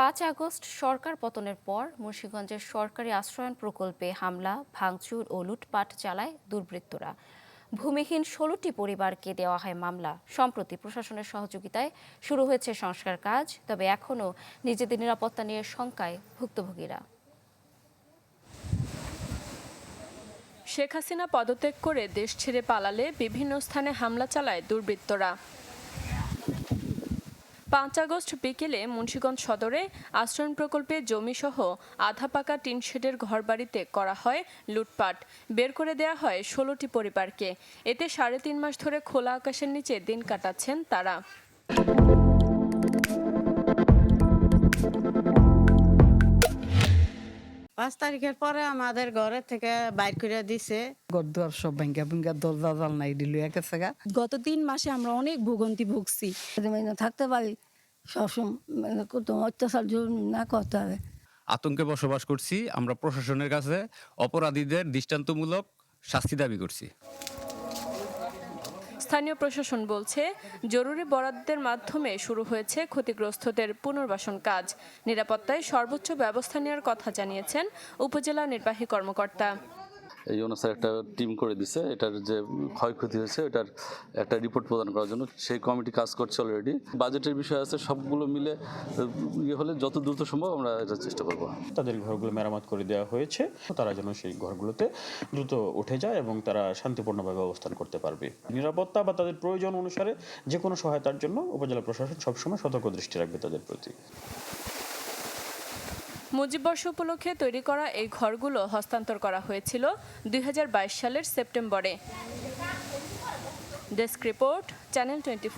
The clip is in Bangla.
পাঁচ আগস্ট সরকার পতনের পর মুন্সিগঞ্জের সরকারি আশ্রয়ন প্রকল্পে হামলা, ভাঙচুর ও লুটপাট চালায় দুর্বৃত্তরা। ভূমিহীন ষোলোটি পরিবারকে দেওয়া হয় মামলা। সম্প্রতি প্রশাসনের সহযোগিতায় শুরু হয়েছে সংস্কার কাজ, তবে এখনও নিজেদের নিরাপত্তা নিয়ে শঙ্কায় ভুক্তভোগীরা। শেখ হাসিনা পদত্যাগ করে দেশ ছেড়ে পালালে বিভিন্ন স্থানে হামলা চালায় দুর্বৃত্তরা। পাঁচ আগস্ট বিকেলে মুন্সিগঞ্জ সদরে আশ্রয়ণ প্রকল্পে জমিসহ আধা পাকা টিন শেডের ঘরবাড়িতে করা হয় লুটপাট। বের করে দেয়া হয় ষোলোটি পরিবারকে। এতে সাড়ে তিন মাস ধরে খোলা আকাশের নিচে দিন কাটাচ্ছেন তারা। পাঁচ তারিখের পরে আমাদের ঘরের থেকে বাইর করে দিছে। গদ্দার সব ব্যাংকা ব্যাংকা দরজা জানলাই দিল একে সেগা গত তিন মাসে আমরা অনেক ভোগান্তি ভুগছি। থাকতে পারি। সবসময় মানে কোনো অত্যাচার জন্য না করতে হবে। আতঙ্কে বসবাস করছি আমরা প্রশাসনের কাছে অপরাধীদের দৃষ্টান্তমূলক শাস্তি দাবি করছি। স্থানীয় প্রশাসন বলছে জরুরি বরাদ্দের মাধ্যমে শুরু হয়েছে ক্ষতিগ্রস্তদের পুনর্বাসন কাজ। নিরাপত্তায় সর্বোচ্চ ব্যবস্থা নেওয়ার কথা জানিয়েছেন উপজেলা নির্বাহী কর্মকর্তা। এই অনুসারে একটা টিম করে দিছে। এটার যে ক্ষয়ক্ষতি হয়েছে, এটার একটা রিপোর্ট প্রদান করার জন্য সেই কমিটি কাজ করছে অলরেডি বাজেটের বিষয় আছে, সবগুলো মিলে ইয়ে হলে যত দ্রুত সম্ভব আমরা এটা চেষ্টা করব। তাদের ঘরগুলো মেরামত করে দেওয়া হয়েছে, তারা যেন সেই ঘরগুলোতে দ্রুত উঠে যায় এবং তারা শান্তিপূর্ণভাবে অবস্থান করতে পারবে। নিরাপত্তা বা তাদের প্রয়োজন অনুসারে যে কোনো সহায়তার জন্য উপজেলা প্রশাসন সবসময় সতর্ক দৃষ্টি রাখবে তাদের প্রতি। মুজিববর্ষ উপলক্ষে তৈরি করা এই ঘরগুলো হস্তান্তর করা হয়েছিল দুই হাজার বাইশ সালের সেপ্টেম্বরে। Desk report, channel twenty